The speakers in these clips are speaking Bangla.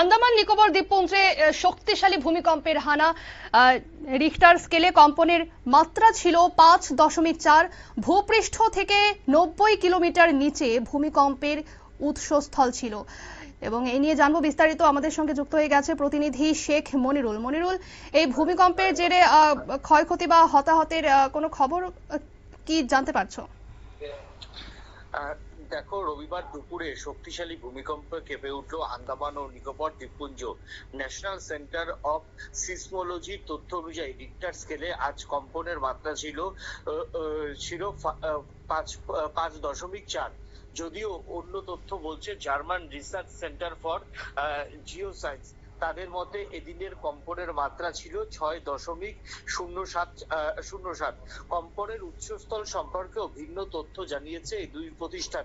আন্দামান নিকোবর দ্বীপপুঞ্জে শক্তিশালী ভূমিকম্পের হানা। রিক্টার স্কেলে কম্পনের মাত্রা ছিল পাঁচ দশমিক চার। ভূপৃষ্ঠ থেকে নব্বই কিলোমিটার নিচে ভূমিকম্পের উৎসস্থল ছিল। এবং এই নিয়ে জানব বিস্তারিত। আমাদের সঙ্গে যুক্ত হয়ে গেছে প্রতিনিধি শেখ মনিরুল। মনিরুল, এই ভূমিকম্পের জেরে ক্ষয়ক্ষতি বা হতাহতের কোনো খবর কি জানতে পারছ? দেখো, রবিবার দুপুরে শক্তিশালী ভূমিকম্পে কেঁপে উঠল আন্দামান ও নিকোবর দ্বীপপুঞ্জ। ন্যাশনাল সেন্টার অফ সিসমোলজির তথ্য অনুযায়ী রিক্টার স্কেলে আজ কম্পনের মাত্রা ছিল ছিল পাঁচ পাঁচ দশমিক চার। যদিও অন্য তথ্য বলছে German research centre for geoscience তাদের মতে এদিনের কম্পনের মাত্রা ছিল ছয় দশমিক শূন্য সাত শূন্য সাত। কম্পনের উৎসস্থল সম্পর্কেও ভিন্ন তথ্য জানিয়েছে এই দুই প্রতিষ্ঠান।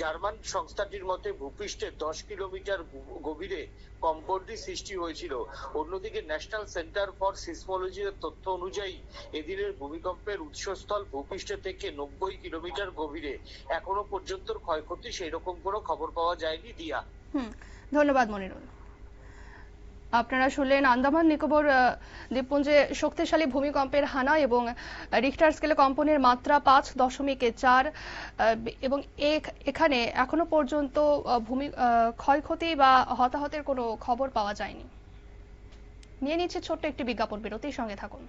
জার্মান সংস্থাটির মতে ভূপৃষ্ঠে দশ কিলোমিটার গভীরে কম্পনটি সৃষ্টি হয়েছিল। অন্যদিকে ন্যাশনাল সেন্টার ফর সিসমোলজির তথ্য অনুযায়ী এদিনের ভূমিকম্পের উৎসস্থল ভূপৃষ্ঠ থেকে নব্বই কিলোমিটার গভীরে। এখনও পর্যন্ত ক্ষয়ক্ষতি সেই রকম কোনো খবর পাওয়া যায়নি, দিয়া। ধন্যবাদ মনিরুল। আপনারা শুনলেন আন্দামান নিকোবর দ্বীপপুঞ্জে শক্তিশালী ভূমিকম্পের হানা এবং রিক্টার স্কেলে কম্পনের মাত্রা পাঁচ দশমিক চার এবং এখ- এখানে এখনও পর্যন্ত ভূমি ক্ষয়ক্ষতি বা হতাহতের কোনো খবর পাওয়া যায়নি। নিয়ে নিচ্ছে ছোট্ট একটি বিজ্ঞাপন বিরতির সঙ্গে থাকুন।